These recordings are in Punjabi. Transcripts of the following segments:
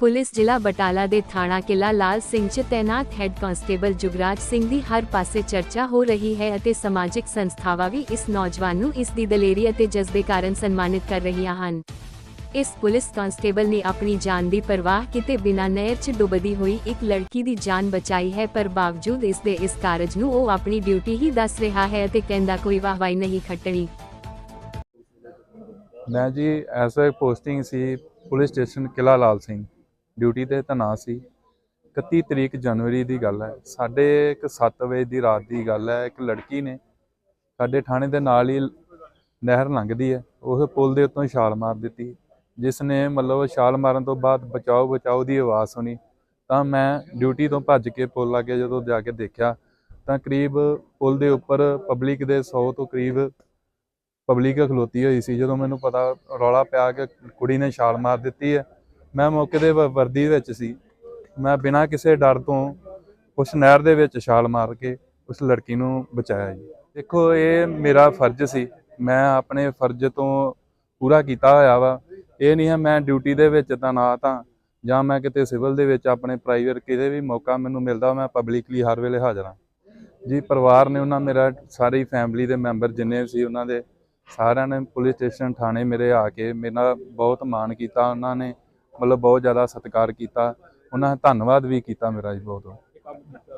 ਪੁਲਿਸ ਜ਼ਿਲ੍ਹਾ ਬਟਾਲਾ ਦੇ ਥਾਣਾ ਕਿਲਾ ਲਾਲ ਸਿੰਘ 'ਚ ਤੈਨਾਤ ਹੈੱਡ ਕਾਂਸਟੇਬਲ ਜੁਗਰਾਜ ਸਿੰਘ ਦੀ ਹਰ ਪਾਸੇ ਚਰਚਾ ਹੋ ਰਹੀ ਹੈ ਅਤੇ ਸਮਾਜਿਕ ਸੰਸਥਾਵਾਂ ਵੀ ਇਸ ਨੌਜਵਾਨ ਨੂੰ ਇਸ ਦੀ ਦਲੇਰੀ ਅਤੇ ਜਜ਼ਬੇ ਕਾਰਨ ਸਨਮਾਨਿਤ ਕਰ ਰਹੀਆਂ ਹਨ। ਇਸ ਪੁਲਿਸ ਕਾਂਸਟੇਬਲ ਨੇ ਆਪਣੀ ਜਾਨ ਦੀ ਪਰਵਾਹ ਕੀਤੇ ਬਿਨਾਂ ਨਹਿਰ 'ਚ ਡੁੱਬਦੀ ਹੋਈ ਇੱਕ ਲੜਕੀ ਦੀ ਜਾਨ ਬਚਾਈ ਹੈ, ਪਰ ਬਾਵਜੂਦ ਇਸ ਦੇ ਇਸ ਕਾਰਜ ਨੂੰ ਉਹ ਆਪਣੀ ਡਿਊਟੀ ਹੀ ਦੱਸ ਰਿਹਾ ਹੈ ਅਤੇ ਕਹਿੰਦਾ ਕੋਈ ਵਾਹਵਾਈ ਨਹੀਂ ਖੱਟਣੀ। ਮੈਂ ਜੀ ਐਸਏ ਪੋਸਟਿੰਗ ਸੀ police station Qila Lal Singh. Duty ਤੇ ਤੈਨਾਤ ਸੀ। 31 ਤਰੀਕ ਜਨਵਰੀ ਦੀ ਗੱਲ ਹੈ। ਸਾਡੇ ਇੱਕ 7 ਵਜੇ ਦੀ ਰਾਤ ਦੀ ਗੱਲ ਹੈ। ਇੱਕ ਲੜਕੀ ਨੇ ਸਾਡੇ ਥਾਣੇ ਦੇ ਨਾਲ ਹੀ ਨਹਿਰ ਲੰਘਦੀ ਹੈ। ਉਸ ਪੁਲ ਦੇ ਉੱਤੋਂ ਛਾਲ ਮਾਰ ਦਿੱਤੀ। ਜਿਸ ਨੇ ਮਤਲਬ ਛਾਲ ਮਾਰਨ ਤੋਂ ਬਾਅਦ ਬਚਾਓ ਬਚਾਓ ਦੀ ਆਵਾਜ਼ ਸੁਣੀ। ਤਾਂ ਮੈਂ ਡਿਊਟੀ ਤੋਂ ਭੱਜ ਕੇ ਪੁਲ ਲਾਗੇ ਜਦੋਂ ਜਾ ਕੇ ਦੇਖਿਆ, ਤਾਂ ਕਰੀਬ ਪੁਲ ਦੇ ਉੱਪਰ ਪਬਲਿਕ ਦੇ 100 ਤੋਂ ਕਰੀਬ ਪਬਲਿਕ ਖਲੋਤੀ ਹੋਈ ਸੀ। ਜਦੋਂ ਮੈਨੂੰ ਪਤਾ ਰੌਲਾ ਪਿਆ ਕਿ ਕੁੜੀ ਨੇ ਛਾਲ ਮਾਰ ਦਿੱਤੀ ਹੈ। ਮੈਂ ਮੌਕੇ ਦੇ ਵਰਦੀ ਵਿੱਚ ਸੀ। ਮੈਂ ਬਿਨਾਂ ਕਿਸੇ ਡਰ ਤੋਂ ਉਸ ਨਹਿਰ ਦੇ ਵਿੱਚ ਛਾਲ ਮਾਰ ਕੇ ਉਸ ਲੜਕੀ ਨੂੰ ਬਚਾਇਆ ਜੀ। ਦੇਖੋ, ਇਹ ਮੇਰਾ ਫਰਜ਼ ਸੀ। ਮੈਂ ਆਪਣੇ ਫਰਜ਼ ਤੋਂ ਪੂਰਾ ਕੀਤਾ ਹੋਇਆ ਵਾ। ਇਹ ਨਹੀਂ ਹੈ ਮੈਂ ਡਿਊਟੀ ਦੇ ਵਿੱਚ ਤੈਨਾਤ ਹਾਂ ਜਾਂ ਮੈਂ ਕਿਤੇ ਸਿਵਲ ਦੇ ਵਿੱਚ ਆਪਣੇ ਪ੍ਰਾਈਵੇਟ ਕਿਤੇ ਵੀ ਮੌਕਾ ਮੈਨੂੰ ਮਿਲਦਾ ਮੈਂ ਪਬਲਿਕਲੀ ਹਰ ਵੇਲੇ ਹਾਜ਼ਰ ਹਾਂ। ਜੀ, ਪਰਿਵਾਰ ਨੇ ਉਹਨਾਂ ਮੇਰਾ, ਸਾਰੀ ਫੈਮਿਲੀ ਦੇ ਮੈਂਬਰ ਜਿੰਨੇ ਸੀ ਉਹਨਾਂ ਦੇ, ਸਾਰਿਆਂ ਨੇ ਪੁਲਿਸ ਸਟੇਸ਼ਨ ਥਾਣੇ ਮੇਰੇ ਆ ਕੇ ਮੇਰਾ ਬਹੁਤ ਮਾਣ ਕੀਤਾ ਉਹਨਾਂ ਨੇ। ਮਤਲਬ ਬਹੁਤ ਜ਼ਿਆਦਾ ਸਤਿਕਾਰ ਕੀਤਾ। ਉਹਨਾਂ ਨੇ ਧੰਨਵਾਦ ਵੀ ਕੀਤਾ ਮੇਰਾ ਜੀ ਬਹੁਤ।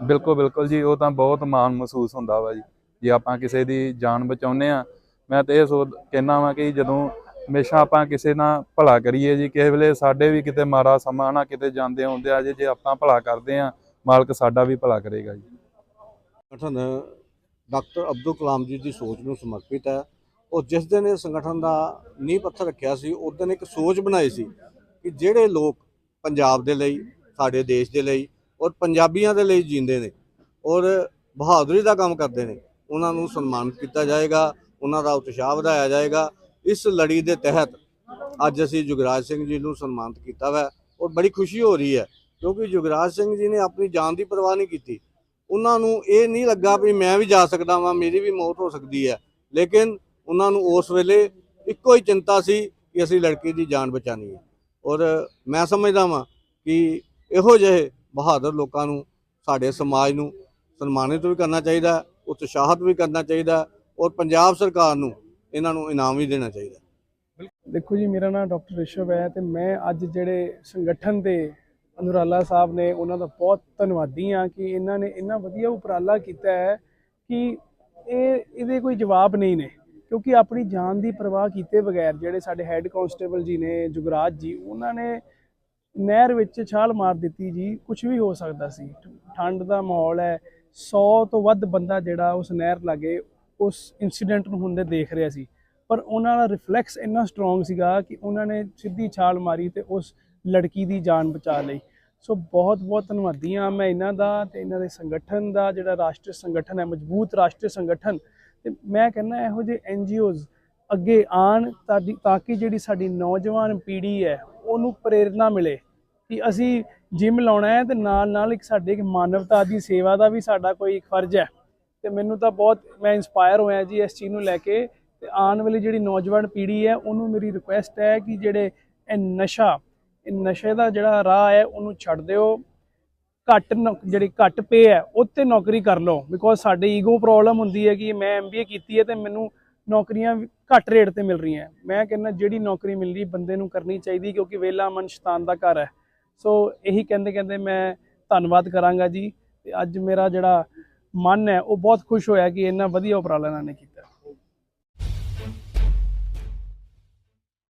ਬਿਲਕੁਲ ਬਿਲਕੁਲ ਜੀ, ਉਹ ਤਾਂ ਬਹੁਤ ਮਾਣ ਮਹਿਸੂਸ ਹੁੰਦਾ ਵਾ ਜੀ। ਜੇ ਆਪਾਂ ਕਿਸੇ ਦੀ ਜਾਨ ਬਚਾਉਂਦੇ ਆ ਮੈਂ ਤਾਂ ਇਹ ਸੋਚ ਕਹਿਣਾ ਵਾਂ ਕਿ ਜਦੋਂ ਹਮੇਸ਼ਾ ਆਪਾਂ ਕਿਸੇ ਨਾਲ ਭਲਾ ਕਰੀਏ ਜੀ, ਕਿਸੇ ਵੇਲੇ ਸਾਡੇ ਵੀ ਕਿਤੇ ਮਾਰਾ ਸਮਾਂ ਨਾ ਕਿਤੇ ਜਾਂਦੇ ਆਉਂਦੇ ਆ ਜੇ ਜੇ ਆਪਾਂ ਭਲਾ ਕਰਦੇ ਆ ਮਾਲਕ ਸਾਡਾ ਵੀ ਭਲਾ ਕਰੇਗਾ ਜੀ। ਸੰਗਠਨ, ਡਾਕਟਰ ਅਬਦੁਲ ਕਲਾਮ ਜੀ ਦੀ ਸੋਚ ਨੂੰ ਸਮਰਪਿਤ ਹੈ। ਉਹ ਜਿਸ ਦਿਨ ਇਹ ਸੰਗਠਨ ਦਾ ਨੀਂਹ ਪੱਥਰ ਰੱਖਿਆ ਸੀ, ਉਸ ਦਿਨ ਇੱਕ ਸੋਚ ਬਣਾਈ ਸੀ ਕਿ ਜਿਹੜੇ ਲੋਕ ਪੰਜਾਬ ਦੇ ਲਈ, ਸਾਡੇ ਦੇਸ਼ ਦੇ ਲਈ ਔਰ ਪੰਜਾਬੀਆਂ ਦੇ ਲਈ ਜੀਂਦੇ ਨੇ ਔਰ ਬਹਾਦਰੀ ਦਾ ਕੰਮ ਕਰਦੇ ਨੇ, ਉਹਨਾਂ ਨੂੰ ਸਨਮਾਨਿਤ ਕੀਤਾ ਜਾਏਗਾ, ਉਹਨਾਂ ਦਾ ਉਤਸ਼ਾਹ ਵਧਾਇਆ ਜਾਏਗਾ। ਇਸ ਲੜੀ ਦੇ ਤਹਿਤ ਅੱਜ ਅਸੀਂ ਜੁਗਰਾਜ ਸਿੰਘ ਜੀ ਨੂੰ ਸਨਮਾਨਿਤ ਕੀਤਾ ਵਾ ਔਰ ਬੜੀ ਖੁਸ਼ੀ ਹੋ ਰਹੀ ਹੈ ਕਿਉਂਕਿ ਜੁਗਰਾਜ ਸਿੰਘ ਜੀ ਨੇ ਆਪਣੀ ਜਾਨ ਦੀ ਪਰਵਾਹ ਨਹੀਂ ਕੀਤੀ। ਉਹਨਾਂ ਨੂੰ ਇਹ ਨਹੀਂ ਲੱਗਾ ਵੀ ਮੈਂ ਵੀ ਜਾ ਸਕਦਾ ਵਾਂ, ਮੇਰੀ ਵੀ ਮੌਤ ਹੋ ਸਕਦੀ ਹੈ। ਲੇਕਿਨ ਉਹਨਾਂ ਨੂੰ ਉਸ ਵੇਲੇ ਇੱਕੋ ਹੀ ਚਿੰਤਾ ਸੀ ਕਿ ਅਸੀਂ ਲੜਕੀ ਦੀ ਜਾਨ ਬਚਾਣੀ ਹੈ। ਔਰ ਮੈਂ ਸਮਝਦਾ ਵਾਂ ਕਿ ਇਹੋ ਜਿਹੇ ਬਹਾਦਰ ਲੋਕਾਂ ਨੂੰ ਸਾਡੇ ਸਮਾਜ ਨੂੰ ਸਨਮਾਨਿਤ ਵੀ ਕਰਨਾ ਚਾਹੀਦਾ ਹੈ, ਉਤਸ਼ਾਹਿਤ ਵੀ ਕਰਨਾ ਚਾਹੀਦਾ ਔਰ ਪੰਜਾਬ ਸਰਕਾਰ ਨੂੰ ਇਹਨਾਂ ਨੂੰ ਇਨਾਮ ਵੀ ਦੇਣਾ ਚਾਹੀਦਾ। ਦੇਖੋ ਜੀ ਮੇਰਾ ਨਾਮ ਡਾਕਟਰ ਰਿਸ਼ਵ ਹੈ ਤੇ ਮੈਂ ਅੱਜ ਜਿਹੜੇ ਸੰਗਠਨ ਦੇ ਅਨੁਰਾਲਾ ਸਾਹਿਬ ਨੇ ਉਹਨਾਂ ਦਾ ਬਹੁਤ ਧੰਨਵਾਦੀ ਹਾਂ ਕਿ ਇਹਨਾਂ ਨੇ ਇੰਨਾ ਵਧੀਆ ਉਪਰਾਲਾ ਕੀਤਾ ਹੈ ਕਿ ਇਹ ਇਹਦੇ ਕੋਈ ਜਵਾਬ ਨਹੀਂ ਨੇ। ਕਿਉਂਕਿ ਆਪਣੀ ਜਾਨ ਦੀ ਪਰਵਾਹ ਕੀਤੇ ਬਗੈਰ ਜਿਹੜੇ ਸਾਡੇ ਹੈੱਡ ਕਾਂਸਟੇਬਲ ਜੀ ਨੇ, ਜੁਗਰਾਜ ਜੀ, ਉਹਨਾਂ ਨੇ ਨਹਿਰ ਵਿੱਚ ਛਾਲ ਮਾਰ ਦਿੱਤੀ ਜੀ ਕੁਝ ਵੀ ਹੋ ਸਕਦਾ ਸੀ। ਠੰਡ ਦਾ ਮਾਹੌਲ ਹੈ 100 ਤੋਂ ਵੱਧ ਬੰਦਾ ਜਿਹੜਾ ਉਸ ਨਹਿਰ ਲਾਗੇ ਉਸ ਇਨਸੀਡੈਂਟ ਨੂੰ ਹੁੰਦੇ ਦੇਖ ਰਿਹਾ ਸੀ। ਪਰ ਉਹਨਾਂ ਦਾ ਰਿਫਲੈਕਸ ਇੰਨਾ ਸਟਰੋਂਗ ਸੀਗਾ ਕਿ ਉਹਨਾਂ ਨੇ ਸਿੱਧੀ ਛਾਲ ਮਾਰੀ ਤੇ ਉਸ ਲੜਕੀ ਦੀ ਜਾਨ ਬਚਾ ਲਈ। ਸੋ ਬਹੁਤ ਬਹੁਤ ਧੰਨਵਾਦੀ ਹਾਂ ਮੈਂ ਇਹਨਾਂ ਦਾ ਤੇ ਇਹਨਾਂ ਦੇ ਸੰਗਠਨ ਦਾ, ਜਿਹੜਾ ਰਾਸ਼ਟਰੀ ਸੰਗਠਨ ਹੈ, ਮਜ਼ਬੂਤ ਰਾਸ਼ਟਰੀ ਸੰਗਠਨ ਤੇ ਮੈਂ ਕਹਿੰਦਾ ਇਹੋ ਜਿਹੇ ਐਨਜੀਓਜ਼ ਅੱਗੇ ਆਣ ਤਾਡੀ ਤਾਂ ਕਿ ਜਿਹੜੀ ਸਾਡੀ ਨੌਜਵਾਨ ਪੀੜ੍ਹੀ ਹੈ, ਉਹਨੂੰ ਪ੍ਰੇਰਣਾ ਮਿਲੇ ਕਿ ਅਸੀਂ ਜਿਮ ਲਾਉਣਾ ਹੈ ਤੇ ਨਾਲ ਨਾਲ ਇੱਕ ਸਾਡੇ ਇੱਕ ਮਾਨਵਤਾ ਦੀ ਸੇਵਾ ਦਾ ਵੀ ਸਾਡਾ ਕੋਈ ਇੱਕ ਫਰਜ਼ ਹੈ। ਤੇ ਮੈਨੂੰ ਤਾਂ ਬਹੁਤ ਮੈਂ ਇਨਸਪਾਇਰ ਹੋਇਆ ਜੀ ਇਸ ਚੀਜ਼ ਨੂੰ ਲੈ ਕੇ ਤੇ ਆਉਣ ਵਾਲੀ ਜਿਹੜੀ ਨੌਜਵਾਨ ਪੀੜ੍ਹੀ ਹੈ, ਉਹਨੂੰ ਮੇਰੀ ਰਿਕੁਐਸਟ ਹੈ ਕਿ ਜਿਹੜੇ ਇਹ ਨਸ਼ਾ ਇਹ ਨਸ਼ੇ ਦਾ ਜਿਹੜਾ ਰਾਹ ਹੈ, ਉਹਨੂੰ ਛੱਡ ਦਿਓ। ਘੱਟ ਨੌ- ਜਿਹੜੀ ਘੱਟ ਪੇ ਹੈ ਉੱਤੇ ਨੌਕਰੀ ਕਰ ਲਓ। ਬਿਕੋਜ਼ ਸਾਡੇ ਈਗੋ ਪ੍ਰੋਬਲਮ ਹੁੰਦੀ ਹੈ ਕਿ ਮੈਂ ਐਮਬੀਏ ਕੀਤੀ ਹੈ ਤੇ ਮੈਨੂੰ ਨੌਕਰੀਆਂ ਘੱਟ ਰੇਟ ਤੇ ਮਿਲ ਰਹੀਆਂ। ਮੈਂ ਕਹਿੰਦਾ ਜਿਹੜੀ ਨੌਕਰੀ ਮਿਲ ਰਹੀ ਬੰਦੇ ਨੂੰ ਕਰਨੀ ਚਾਹੀਦੀ ਕਿਉਂਕਿ ਵੇਲਾ ਮਨ ਸ਼ੈਤਾਨ ਦਾ ਘਰ ਹੈ। ਸੋ ਇਹੀ ਕਹਿੰਦੇ ਕਹਿੰਦੇ ਮੈਂ ਧੰਨਵਾਦ ਕਰਾਂਗਾ ਜੀ। ਤੇ ਅੱਜ ਮੇਰਾ ਜਿਹੜਾ ਮਨ ਹੈ, ਉਹ ਬਹੁਤ ਖੁਸ਼ ਹੋਇਆ ਕਿ ਇੰਨਾ ਵਧੀਆ ਉਪਰਾਲਾ ਇਹਨਾਂ ਨੇ ਕੀਤਾ।